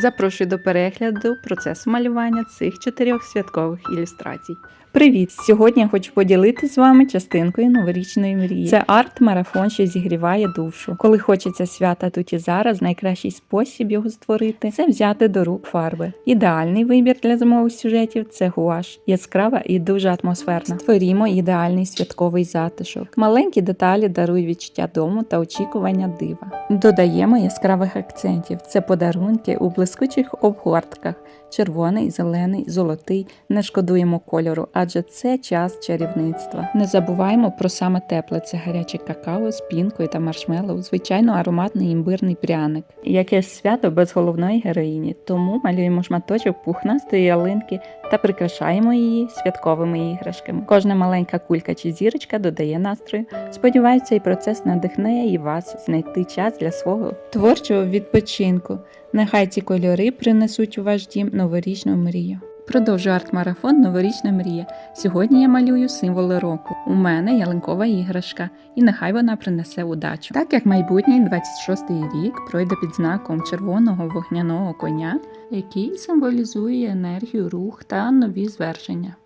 Запрошую до перегляду процесу малювання цих чотирьох святкових ілюстрацій. Привіт! Сьогодні я хочу поділитися з вами частинкою новорічної мрії. Це арт-марафон, що зігріває душу. Коли хочеться свята тут і зараз, найкращий спосіб його створити це взяти до рук фарби. Ідеальний вибір для зимових сюжетів це гуаш, яскрава і дуже атмосферна. Створімо ідеальний святковий затишок. Маленькі деталі дарують відчуття дому та очікування дива. Додаємо яскравих акцентів. Це подарунки у блискучих обгортках. Червоний, зелений, золотий. Не шкодуємо кольору, адже це час чарівництва. Не забуваємо про саме тепле це гаряче какао з пінкою та маршмеллоу, звичайно, ароматний імбирний пряник. Яке ж свято без головної героїні, тому малюємо шматочок пухнастої ялинки та прикрашаємо її святковими іграшками. Кожна маленька кулька чи зірочка додає настрою. Сподіваюся, цей процес надихне і вас знайти час для свого творчого відпочинку. Нехай ці кольори принесуть у ваш дім новорічну мрію. Продовжую арт-марафон Новорічна мрія. Сьогодні я малюю символи року. У мене ялинкова іграшка, і нехай вона принесе удачу. Так як майбутній 26-й рік пройде під знаком червоного вогняного коня, який символізує енергію, рух та нові звершення.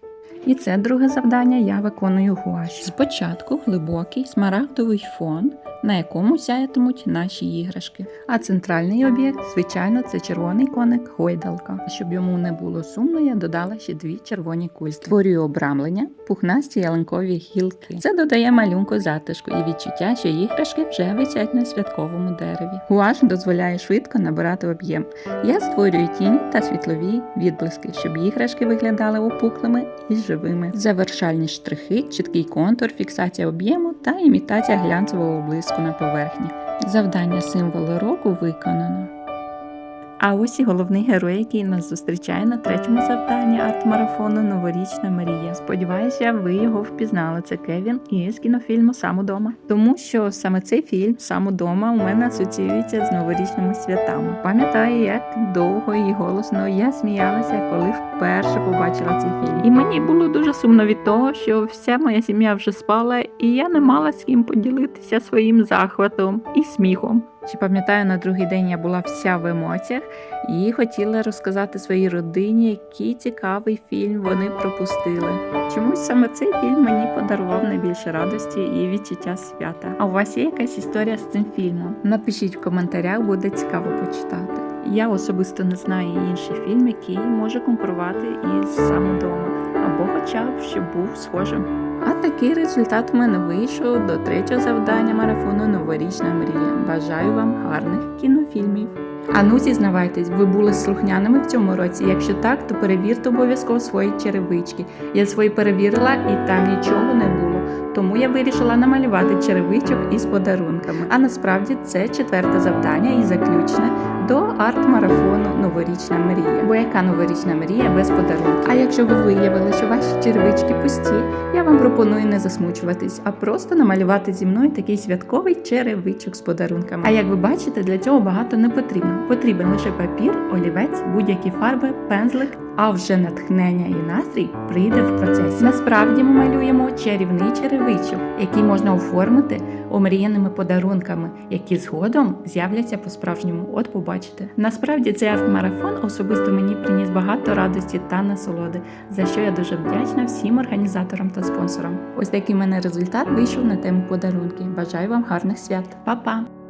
І це друге завдання я виконую гуашю. Спочатку глибокий смарагдовий фон, на якому сяятимуть наші іграшки. А центральний об'єкт, звичайно, це червоний коник гойдалка. Щоб йому не було сумно, я додала ще дві червоні кульки. Створюю обрамлення, пухнасті ялинкові гілки. Це додає малюнку затишку і відчуття, що іграшки вже висять на святковому дереві. Гуаш дозволяє швидко набирати об'єм. Я створюю тіні та світлові відблиски, щоб іграшки виглядали опуклими і живими. Завершальні штрихи, чіткий контур, фіксація об'єму та імітація глянцевого блиску на поверхні. Завдання символу року виконано. А ось і головний герой, який нас зустрічає на третьому завданні арт-марафону Новорічна Марія. Сподіваюся, ви його впізнали. Це Кевін із кінофільму Сам удома. Тому що саме цей фільм Сам удома у мене асоціюється з новорічними святами. Пам'ятаю, як довго і голосно я сміялася, коли вперше побачила цей фільм. І мені було дуже сумно від того, що вся моя сім'я вже спала, і я не мала з ким поділитися своїм захватом і сміхом. Чи пам'ятаю, на другий день я була вся в емоціях і хотіла розказати своїй родині, який цікавий фільм вони пропустили. Чомусь саме цей фільм мені подарував найбільше радості і відчуття свята. А у вас є якась історія з цим фільмом? Напишіть в коментарях, буде цікаво почитати. Я особисто не знаю інший фільм, який може конкурувати із сам дома, або хоча б щоб був схожим. А такий результат у мене вийшов до третього завдання марафону Новорічна мрія. Бажаю вам гарних кінофільмів. А ну зізнавайтесь, ви були слухняними в цьому році? Якщо так, то перевірте обов'язково свої черевички. Я свої перевірила і там нічого не було. Тому я вирішила намалювати черевичок із подарунками. А насправді це четверте завдання і заключне до арт-марафону Новорічна мрія. Бо яка новорічна мрія без подарунків? А якщо ви виявили, що ваші черевички пусті, я вам пропоную не засмучуватись, а просто намалювати зі мною такий святковий черевичок з подарунками. А як ви бачите, для цього багато не потрібно. Потрібен лише папір, олівець, будь-які фарби, пензлик. А вже натхнення і настрій прийде в процесі. Насправді ми малюємо чарівний черевичок, який можна оформити омріяними подарунками, які згодом з'являться по-справжньому. От побачите. Насправді цей арт-марафон особисто мені приніс багато радості та насолоди, за що я дуже вдячна всім організаторам та спонсорам. Ось такий мене результат вийшов на тему подарунки. Бажаю вам гарних свят. Па-па!